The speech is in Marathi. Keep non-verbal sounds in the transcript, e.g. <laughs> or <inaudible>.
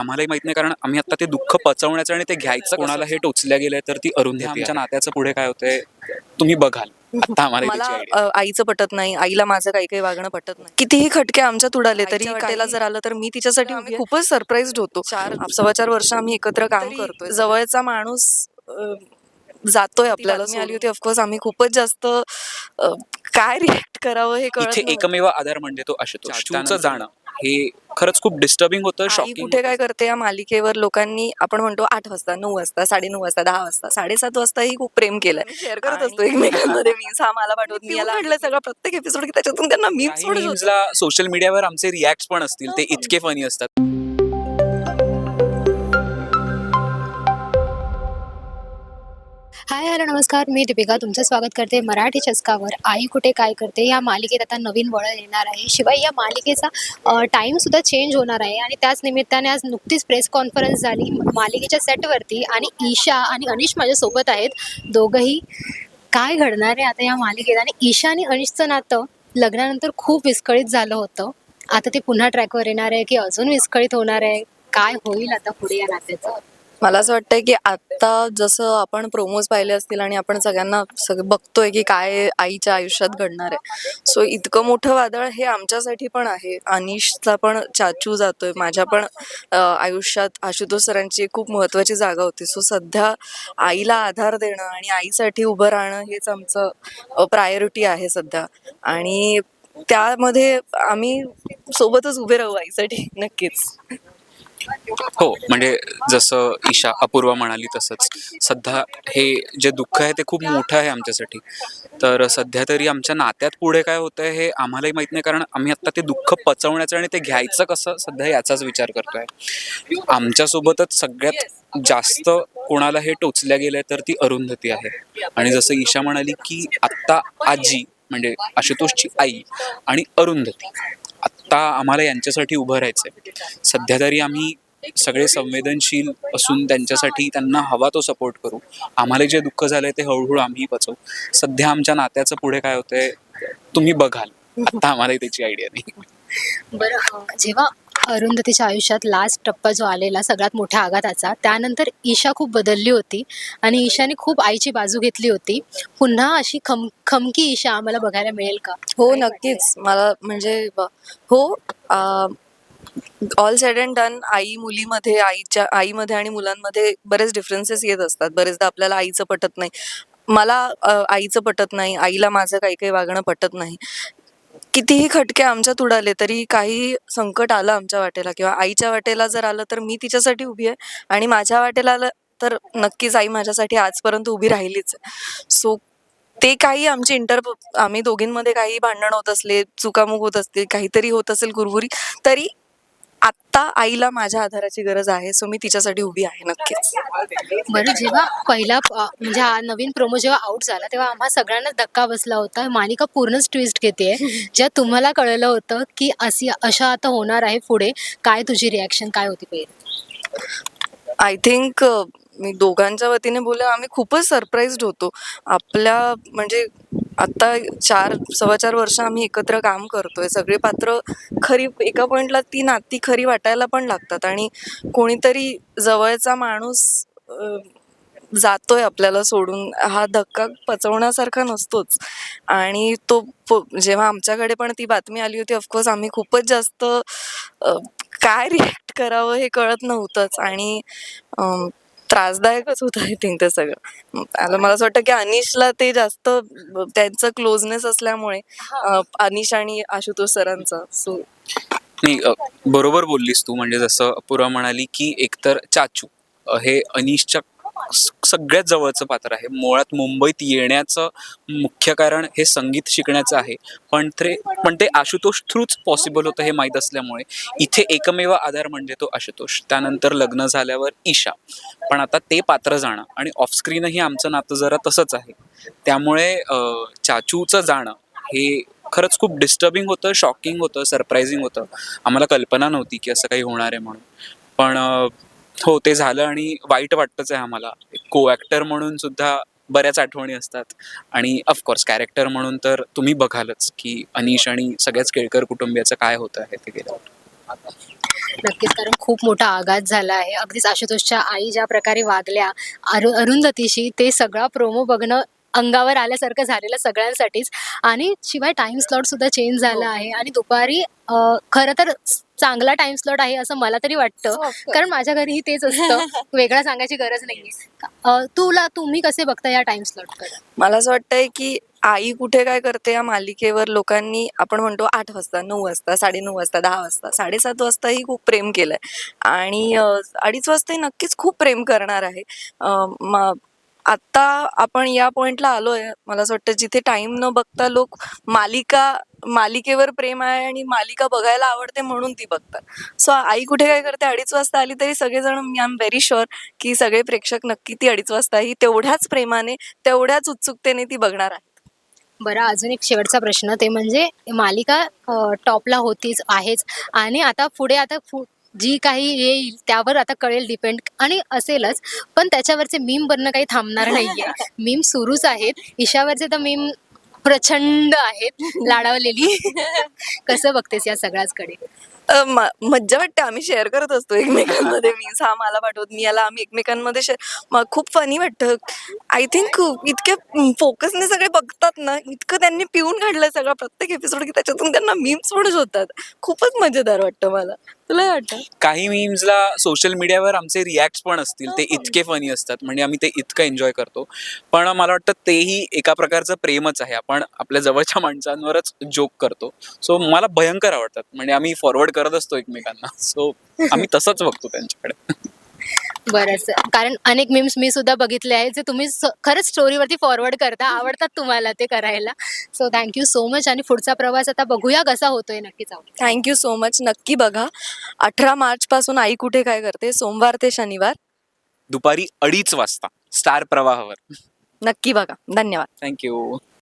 आम्हालाही माहीत नाही कारण आम्ही आता ते दुःख पचवण्याचं आणि ते घ्यायचं कोणाला हे टोचल्या गेलंय तर ती अरुंधती आमच्या नात्याचं पुढे काय होतंय तुम्ही बघाल. आता आम्हाला मला त्याची idea. अ, आईचं पटत नाही आईला माझं काही काही वागणं पटत नाही. कितीही खटके आमच्यात उडाले तरी वाटेला जर आलं तर मी तिच्यासाठी आम्ही खूपच सरप्राईज होतो. चार सव्वा चार वर्ष आम्ही एकत्र काम करतोय. जवळचा माणूस अ, जातोय आपल्याला. मी आली होती ऑफकोर्स आम्ही खूपच जास्त अ, काय रिॲक्ट करावं हे कळत इथे नव्हतं. एकमेव आधार म्हणजे तो आशुतोष. त्याचं जाणं. हे खरंच खूप डिस्टर्बिंग होतं आई शॉकिंग कुठे काय करते या मालिकेवर लोकांनी आपण म्हणतो आठ वाजता नऊ वाजता साडेनऊ वाजता दहा वाजता साडेसात वाजताही खूप प्रेम केलंय. शेअर करत असतो एकमेकांमध्ये मीम्स <laughs> हा मला पाठवत मी याला घडलं सगळं प्रत्येक एपिसोड की त्याच्यातून त्यांना काही memes-ला सोशल मीडियावर आमचे रिॲक्ट पण असतील ते इतके फनी असतात. हाय हॅलो नमस्कार. मी दीपिका तुमचं स्वागत करते मराठी चस्कावर. आई कुठे काय करते? या मालिकेत आता नवीन वळण येणार आहे. शिवाय या मालिकेचा टाईमसुद्धा चेंज होणार आहे. आणि त्याच निमित्ताने आज नुकतीच प्रेस कॉन्फरन्स झाली. मालिकेच्या सेटवरती आणि ईशा आणि अनिश माझ्यासोबत आहेत. दोघंही काय घडणार आहे आता या मालिकेत? आणि ईशा आणि अनिशचं नातं लग्नानंतर खूप विस्कळीत झालं होतं. आता ते पुन्हा ट्रॅकवर येणार आहे की अजून विस्कळीत होणार आहे? काय होईल आता पुढे या नात्याचं? मला असं वाटतंय की आता जसं आपण प्रोमोज पाहिले असतील आणि आपण सगळ्यांना सगळं बघतोय की काय आईच्या आयुष्यात घडणार आहे. सो इतकं मोठं वादळ हे आमच्यासाठी पण आहे. अनिशचा पण चाचू जातोय. माझ्या पण आयुष्यात आशुतोष सरांची खूप महत्वाची जागा होती. सो सध्या आईला आधार देणं आणि आईसाठी उभं राहणं हेच आमचं प्रायोरिटी आहे सध्या. आणि त्यामध्ये आम्ही सोबतच उभे राहू आईसाठी. नक्कीच. हो म्हणजे जसं ईशा अपूर्वा म्हणाली तसंच. सध्या हे जे दुःख आहे ते खूप मोठं आहे आमच्यासाठी. तर सध्या तरी आमच्या नात्यात पुढे काय होतंय हे आम्हालाही माहीत नाही कारण आम्ही आता ते दुःख पचवण्याचं आणि ते घ्यायचं कसं सध्या याचाच विचार करतोय. आमच्यासोबतच सगळ्यात जास्त कोणाला हे टोचल्या गेलंय तर ती अरुंधती आहे. आणि जसं ईशा म्हणाली की आत्ता आजी म्हणजे आशुतोषची आई आणि अरुंधती. आत्ता आम्हाला यांच्यासाठी उभं राहायचंय. सध्या तरी आम्ही सगळे संवेदनशील असून त्यांच्यासाठी त्यांना हवा तो सपोर्ट करू. आम्हाला जे दुःख झालंय ते हळूहळू आम्ही पचवू सध्या आमच्या नात्याचं पुढे काय होतंय तुम्ही बघाल. आता आम्हालाही त्याची आयडिया नाही. बरं जेव्हा अरुंधतीच्या आयुष्यात लास्ट टप्पा जो आलेला सगळ्यात मोठ्या आघाताचा त्यानंतर ईशा खूप बदलली होती आणि ईशाने खूप आईची बाजू घेतली होती. पुन्हा अशी खम खमकी ईशा आम्हाला बघायला मिळेल का? हो नक्कीच. मला म्हणजे हो ऑल सेड अँड डन आई मुलीमध्ये आईच्या आईमध्ये आणि मुलांमध्ये बरेच डिफरन्सेस येत असतात. बरेचदा आपल्याला आईचं पटत नाही. मला आईचं पटत नाही. आईला माझं काही काही वागणं पटत नाही. कितीही खटके आमच्यात उडाले तरी काही संकट आलं आमच्या वाटेला किंवा आईच्या वाटेला जर आलं तर मी तिच्यासाठी उभी आहे आणि माझ्या वाटेला आलं तर नक्कीच आई माझ्यासाठी आजपर्यंत उभी राहिलीच सो ते काही आमचे इंटर आम्ही दोघींमध्ये काही भांडण होत असले चुकामुक होत असतील काहीतरी होत असेल गुरगुरी तरी आत्ता आईला माझ्या आधाराची गरज आहे सो मी तिच्यासाठी उभी आहे नक्कीच. बरं जेव्हा पहिला म्हणजे हा नवीन प्रोमो जेव्हा आउट झाला तेव्हा आम्हा सगळ्यांना धक्का बसला होता. मालिका पूर्णच ट्विस्ट घेते. जेव्हा तुम्हाला कळलं होतं की अशी अशा आता होणार आहे पुढे. काय तुझी रिॲक्शन काय होती पहिले? आय थिंक मी दोघांच्या वतीने बोले आम्ही खूपच सरप्राईज्ड होतो. आपल्या म्हणजे आत्ता चार सव्वा चार वर्ष आम्ही एकत्र काम करतोय. सगळे पात्र खरी एका पॉईंटला ती नाती खरी वाटायला पण लागतात आणि कोणीतरी जवळचा माणूस जातोय आपल्याला सोडून. हा धक्का पचवण्यासारखा नसतोच. आणि तो प- जेव्हा आमच्याकडे पण ती बातमी आली होती ऑफकोर्स आम्ही खूपच जास्त काय रिॲक्ट करावं हे कळत नव्हतंच. आणि त्रासदायकच होतं आय थिंक ते सगळं. आता मला असं वाटतं की अनिशला ते जास्त त्यांचं क्लोजनेस असल्यामुळे अनिश आणि आशुतोष सरांचा सो नाही बरोबर बोललीस तू. म्हणजे जसं अपूर्वा म्हणाली की एकतर चाचू हे अनिशच्या सगळ्यात जवळचं पात्र आहे. मुळात मुंबईत येण्याचं मुख्य कारण हे संगीत शिकण्याचं आहे. पण ते पण ते आशुतोष थ्रूच पॉसिबल होतं हे माहीत असल्यामुळे इथे एकमेव आधार म्हणजे तो आशुतोष. त्यानंतर लग्न झाल्यावर ईशा. पण आता ते पात्र जाणं आणि ऑफस्क्रीनही आमचं नातं जरा तसंच आहे. त्यामुळे चाचूचं जाणं हे खरंच खूप डिस्टर्बिंग होतं शॉकिंग होतं सरप्रायझिंग होतं. आम्हाला कल्पना नव्हती की असं काही होणार आहे म्हणून. पण हो ते झालं आणि वाईट वाटतंच आहे आम्हाला. को ॲक्टर म्हणून सुद्धा बऱ्याच आठवणी असतात. आणि ऑफकोर्स कॅरेक्टर म्हणून तर तुम्ही बघालच की अनिश आणि सगळ्याच केळकर कुटुंबियाचं काय होतं आहे ते गेल्यावर. नक्कीच कारण खूप मोठा आघात झाला आहे. अगदीच आशुतोषच्या आई ज्या प्रकारे वागल्या अरु अरुंधतीशी ते सगळा प्रोमो बघणं अंगावर आल्यासारखं झालेलं सगळ्यांसाठीच. आणि शिवाय टाइम स्लॉट सुद्धा चेंज झाला आहे. आणि दुपारी अं, खरं तर चांगला टाइम स्लॉट आहे असं मला तरी वाटतं. कारण माझ्या घरीही तेच असतं. <laughs> वेगळं सांगायची गरज नाहीये. तुला तुम्ही कसे बघता या टाइम स्लॉटकडे मला असं वाटतंय की आई कुठे काय करते या मालिकेवर लोकांनी आपण म्हणतो आठ वाजता नऊ वाजता साडेनऊ वाजता दहा वाजता साडेसात वाजताही खूप प्रेम केलंय. आणि अं, अडीच वाजताही नक्कीच खूप प्रेम करणार आहे. अं, म- आत्ता आपण या पॉइंटला आलोय. मला असं वाटतं जिथे टाइम न बघता लोक मालिका मालिकेवर प्रेम आहे आणि मालिका बघायला आवडते म्हणून ती बघतात. सो आई कुठे काय करते? अडीच वाजता आली तरी सगळेजण मी आय एम व्हेरी शुअर की सगळे प्रेक्षक नक्की ती अडीच वाजता ही तेवढ्याच प्रेमाने तेवढ्याच उत्सुकतेने ती बघणार आहे बरं अजून एक शेवटचा प्रश्न ते म्हणजे मालिका टॉपला होतीच आहेच. आणि आता पुढे आता जी काही येईल त्यावर आता कळेल डिपेंड आणि असेलच पण त्याच्यावरचे मीम बनणं काही थांबणार नाहीये. <laughs> मीम सुरूच आहेत. ईशावरचे तर मीम प्रचंड आहेत. लाडावलेली. <laughs> कसं बघतेस या सगळ्याचकडे? म- मज्जा वाटते. आम्ही शेअर करत असतो एकमेकांमध्ये मीन्स हा मला पाठवत. मी याला आम्ही एकमेकांमध्ये शेअर खूप फनी वाटतं. आय थिंक इतके फोकसने सगळे बघतात ना इतकं त्यांनी पिऊन काढलंय सगळं प्रत्येक एपिसोड की त्याच्यातून त्यांना मीम्स पण होतात. खूपच मजेदार वाटतं मला. तुला काय वाटतं? काही मीम्सला सोशल मीडियावर आमचे रिॲक्ट पण असतील. ते इतके फनी असतात. म्हणजे आम्ही ते इतकं एन्जॉय करतो. पण मला वाटतं तेही एका प्रकारचं प्रेमच आहे. आपण आपल्या जवळच्या माणसांवरच जोक करतो. सो मला भयंकर आवडतात. म्हणजे आम्ही फॉरवर्ड करत असतो एकमेकांना. सो आम्ही तसंच बघतो त्यांच्याकडे. बरंच. कारण अनेक मीम्स मी सुद्धा बघितले आहेत जे तुम्ही स- खरंच स्टोरीवरती फॉरवर्ड करता आवडतात तुम्हाला ते करायला. सो थँक्यू सो मच आणि पुढचा प्रवास आता बघूया कसा होतोय नक्कीच आवडेल. थँक्यू सो मच नक्की बघा. अठरा मार्च पासून आई कुठे काय करते? सोमवार ते शनिवार. दुपारी अडीच वाजता स्टार प्रवाहावर. नक्की बघा. धन्यवाद. थँक्यू